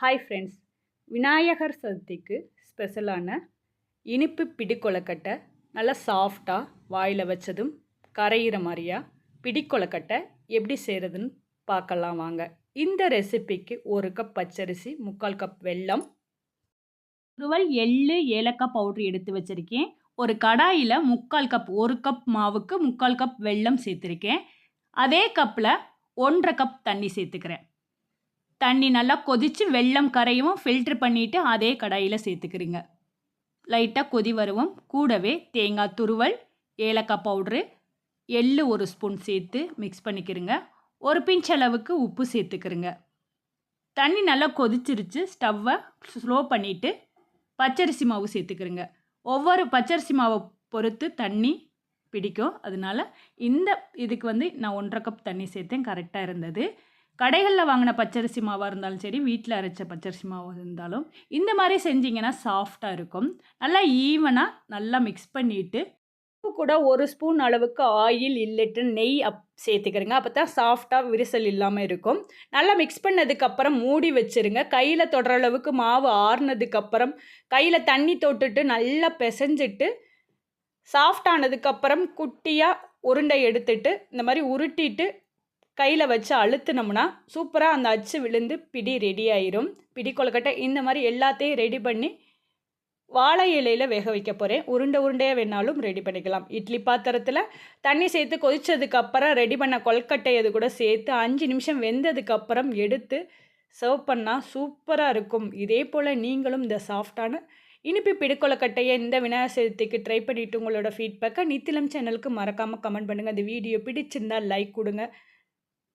Hi friends Vinayagar சதுர்த்திக்கு ஸ்பெஷலான இனிப்பு பிடிக்கொலக்கட்டை நல்லா சாஃப்டாக வாயில் வச்சதும் கரையிற மாதிரியா பிடிக்கொலக்கட்டை எப்படி செய்கிறதுன்னு பார்க்கலாம் வாங்க. இந்த ரெசிபிக்கு ஒரு கப் பச்சரிசி முக்கால் கப் வெல்லம் துருவல் எள்ளு ஏலக்காய் பவுட்ரு எடுத்து வச்சுருக்கேன். ஒரு கடாயில் முக்கால் கப் ஒரு கப் மாவுக்கு முக்கால் கப் வெல்லம் சேர்த்துருக்கேன். அதே கப்பில் ஒன்றரை கப் தண்ணி சேர்த்துக்கிறேன். தண்ணி நல்லா கொதித்து வெல்லம் கரையும் ஃபில்ட்ரு பண்ணிவிட்டு அதே கடாயில் சேர்த்துக்கிறீங்க. லைட்டாக கொதி வருவோம் கூடவே தேங்காய் துருவல் ஏலக்காய் பவுட்ரு எள்ளு ஒரு ஸ்பூன் சேர்த்து மிக்ஸ் பண்ணிக்கிறங்க. ஒரு பிஞ்ச் அளவுக்கு உப்பு சேர்த்துக்கிறங்க. தண்ணி நல்லா கொதிச்சிருச்சு ஸ்டவ்வை ஸ்லோ பண்ணிவிட்டு பச்சரிசி மாவு சேர்த்துக்கிறங்க. ஒவ்வொரு பச்சரிசி மாவை பொறுத்து தண்ணி பிடிக்கும். அதனால இந்த இதுக்கு வந்து நான் ஒன்றரை கப் தண்ணி சேர்த்தேன். கரெக்டாக இருந்தது. கடைகளில் வாங்கின பச்சரிசி மாவாக இருந்தாலும் சரி வீட்டில் அரைச்ச பச்சரிசி மாவாக இருந்தாலும் இந்த மாதிரி செஞ்சிங்கன்னா சாஃப்டாக இருக்கும். நல்லா ஈவனாக நல்லா மிக்ஸ் பண்ணிவிட்டு உப்பு கூட ஒரு ஸ்பூன் அளவுக்கு ஆயில் இல்லட்டு நெய் அப் சேர்த்துக்கிறங்க. அப்போ தான் சாஃப்டாக விரிசல் இல்லாமல் இருக்கும். நல்லா மிக்ஸ் பண்ணதுக்கப்புறம் மூடி வச்சுருங்க. கையில் தொடுற அளவுக்கு மாவு ஆறுனதுக்கப்புறம் கையில் தண்ணி தொட்டுட்டு நல்லா பிசைஞ்சிட்டு சாஃப்டானதுக்கப்புறம் குட்டியாக உருண்டை எடுத்துட்டு இந்த மாதிரி உருட்டிட்டு கையில் வச்சு அழுத்துனோம்னா சூப்பராக அந்த அச்சு விழுந்து பிடி ரெடி ஆயிரும். பிடி கொழுக்கட்டை இந்த மாதிரி எல்லாத்தையும் ரெடி பண்ணி வாழை இலையில் வேக வைக்க போகிறேன் உருண்டை உருண்டையாக வேணாலும் ரெடி பண்ணிக்கலாம். இட்லி பாத்திரத்தில் தண்ணி சேர்த்து கொதித்ததுக்கப்புறம் ரெடி பண்ண கொல்கட்டை அது கூட சேர்த்து அஞ்சு நிமிஷம் வெந்ததுக்கப்புறம் எடுத்து சர்வ் பண்ணால் சூப்பராக இருக்கும். இதே போல் நீங்களும் இந்த சாஃப்டான இனிப்பு பிடிக்கொலக்கட்டையை இந்த விநாயகர் சதுர்த்திக்கு ட்ரை பண்ணிவிட்டு உங்களோட ஃபீட்பேக்கை நித்திலம் சேனலுக்கு மறக்காமல் கமெண்ட் பண்ணுங்கள் இந்த வீடியோ பிடிச்சிருந்தால் லைக் கொடுங்க.